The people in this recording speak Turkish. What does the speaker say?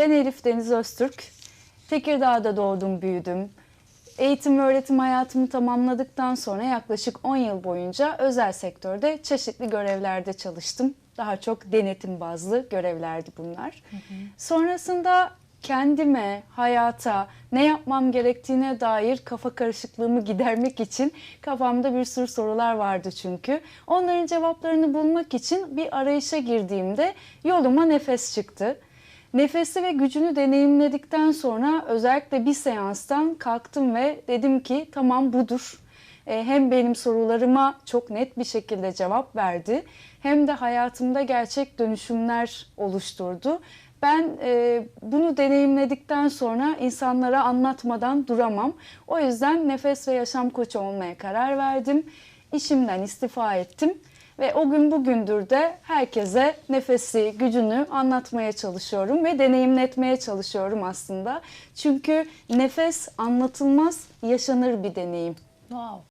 Ben Elif Deniz Öztürk. Tekirdağ'da doğdum, büyüdüm. Eğitim ve öğretim hayatımı tamamladıktan sonra yaklaşık 10 yıl boyunca özel sektörde çeşitli görevlerde çalıştım. Daha çok denetim bazlı görevlerdi bunlar. Sonrasında kendime, hayata, ne yapmam gerektiğine dair kafa karışıklığımı gidermek için kafamda bir sürü sorular vardı çünkü. Onların cevaplarını bulmak için bir arayışa girdiğimde yoluma nefes çıktı. Nefesi ve gücünü deneyimledikten sonra özellikle bir seanstan kalktım ve dedim ki tamam budur. E, Hem benim sorularıma çok net bir şekilde cevap verdi hem de hayatımda gerçek dönüşümler oluşturdu. Ben e, bunu deneyimledikten sonra insanlara anlatmadan duramam. O yüzden nefes ve yaşam koçu olmaya karar verdim. İşimden istifa ettim. Ve o gün bugündür de herkese nefesi, gücünü anlatmaya çalışıyorum ve deneyimletmeye çalışıyorum aslında. Çünkü nefes anlatılmaz, yaşanır bir deneyim. Wow.